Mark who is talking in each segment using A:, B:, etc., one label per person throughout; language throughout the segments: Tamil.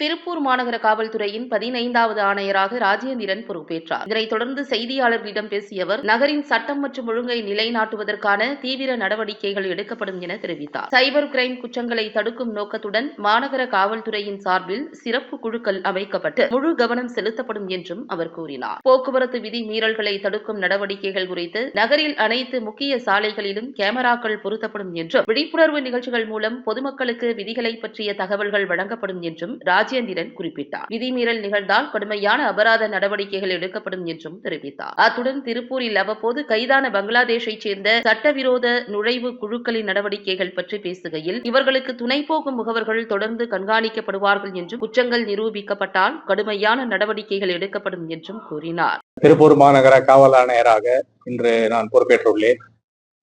A: திருப்பூர் மாநகர காவல்துறையின் பதினைந்தாவது ஆணையராக ராஜேந்திரன் பொறுப்பேற்றார். இதனைத் தொடர்ந்து செய்தியாளர்களிடம் பேசிய அவர் நகரின் சட்டம் மற்றும் ஒழுங்கை நிலைநாட்டுவதற்கான தீவிர நடவடிக்கைகள் எடுக்கப்படும் என தெரிவித்தார். சைபர் கிரைம் குற்றங்களை தடுக்கும் நோக்கத்துடன் மாநகர காவல்துறையின் சார்பில் சிறப்பு குழுக்கள் அமைக்கப்பட்டு முழு கவனம் செலுத்தப்படும் என்றும் அவர் கூறினார். போக்குவரத்து விதி மீறல்களை தடுக்கும் நடவடிக்கைகள் குறித்து நகரில் அனைத்து முக்கிய சாலைகளிலும் கேமராக்கள் பொருத்தப்படும் என்றும் விழிப்புணர்வு நிகழ்ச்சிகள் மூலம் பொதுமக்களுக்கு விதிகளை பற்றிய தகவல்கள் வழங்கப்படும் என்றும் ராஜேந்திரன் குறிப்பிட்டார். விதிமீறல் நிகழ்ந்தால் கடுமையான அபராத நடவடிக்கைகள் எடுக்கப்படும் என்றும் தெரிவித்தார். அத்துடன் திருப்பூரில் அவ்வப்போது கைதான பங்களாதேஷைச் சேர்ந்த சட்டவிரோத நுழைவு குழுக்களின் நடவடிக்கைகள் பற்றி பேசுகையில் இவர்களுக்கு துணை போகும் முகவர்கள் தொடர்ந்து கண்காணிக்கப்படுவார்கள் என்றும் குற்றங்கள் நிரூபிக்கப்பட்டால் கடுமையான நடவடிக்கைகள் எடுக்கப்படும் என்றும் கூறினார்.
B: திருப்பூர் மாநகர காவல் ஆணையராக இன்று நான் பொறுப்பேற்றுள்ளேன்.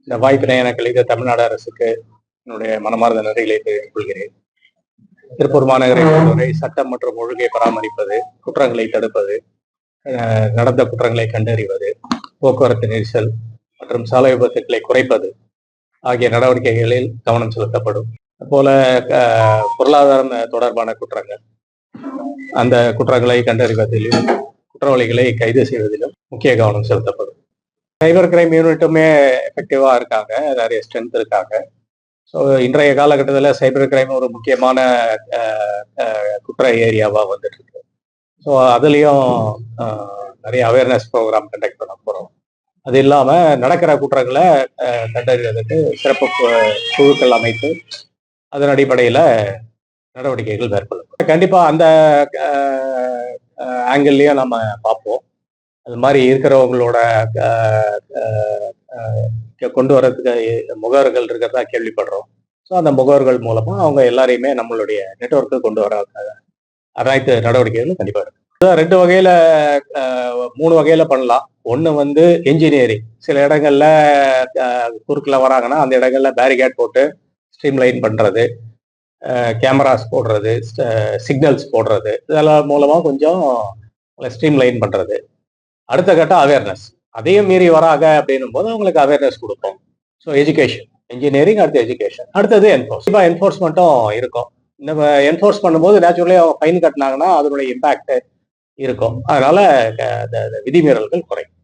B: இந்த வாய்ப்பினை எனக்கு அளித்த தமிழ்நாடு அரசுக்கு என்னுடைய மனமார்ந்த நன்றிகளை தெரிவித்துக் கொள்கிறேன். திருப்பூர் மாநகரை பொறுத்தவரை சட்டம் மற்றும் ஒழுங்கை பராமரிப்பது குற்றங்களை தடுப்பது நடந்த குற்றங்களை கண்டறிவது போக்குவரத்து நெரிசல் மற்றும் சாலை விபத்துக்களை குறைப்பது ஆகிய நடவடிக்கைகளில் கவனம் செலுத்தப்படும். போல பொருளாதாரம் தொடர்பான குற்றங்கள். அந்த குற்றங்களை கண்டறிவதிலும் குற்றவாளிகளை கைது செய்வதிலும் முக்கிய கவனம் செலுத்தப்படும். சைபர் கிரைம் யூனிட்டுமே எஃபெக்டிவா இருக்காங்க நிறைய ஸ்ட்ரென்த் இருக்காங்க. ஸோ இன்றைய காலகட்டத்தில் சைபர் கிரைம் ஒரு முக்கியமான குற்ற ஏரியாவாக வந்துட்டு இருக்கு ஸோ அதுலேயும் நிறைய அவேர்னஸ் ப்ரோக்ராம் கண்டக்ட் பண்ண போகிறோம் அது இல்லாமல் நடக்கிற குற்றங்களை கண்டறிவதற்கு சிறப்பு குழுக்கள் அமைத்து அதன் அடிப்படையில் நடவடிக்கைகள் மேற்கொள்ளும் கண்டிப்பாக அந்த ஆங்கிள்லையும் நம்ம பார்ப்போம். அது மாதிரி இருக்கிறவங்களோட கொண்டு வர்றதுக்கு முகவர்கள் இருக்கிறதா கேள்விப்படுறோம். ஸோ அந்த முகவர்கள் மூலமா அவங்க எல்லாரையுமே நம்மளுடைய நெட்வொர்க்கு கொண்டு வர அனைத்து நடவடிக்கைகளும் கண்டிப்பா இருக்கு ரெண்டு வகையில மூணு வகையில பண்ணலாம். ஒன்று வந்து என்ஜினியரிங் சில இடங்கள்ல குறுக்கில் வராங்கன்னா அந்த இடங்கள்ல பேரிகேட் போட்டு ஸ்ட்ரீம் லைன் பண்றது கேமராஸ் போடுறது சிக்னல்ஸ் போடுறது இதெல்லாம் மூலமா கொஞ்சம் ஸ்ட்ரீம் லைன் பண்றது. அடுத்த கட்டம் அவேர்னஸ் அதையும் மீறி வராங்க அப்படின்னும் போது அவங்களுக்கு அவேர்னஸ் கொடுப்போம். ஸோ எஜுகேஷன் இன்ஜினியரிங் அடுத்து எஜுகேஷன் அடுத்தது என்ஃபோர்ஸ் இப்போ என்ஃபோர்ஸ்மெண்ட்டும் இருக்கும். நம்ம என்ஃபோர்ஸ் பண்ணும்போது நேச்சுரலி அவங்க ஃபைன் கட்டினாங்கன்னா அதனுடைய இம்பாக்ட் இருக்கும். அதனால விதிமீறல்கள் குறையும்.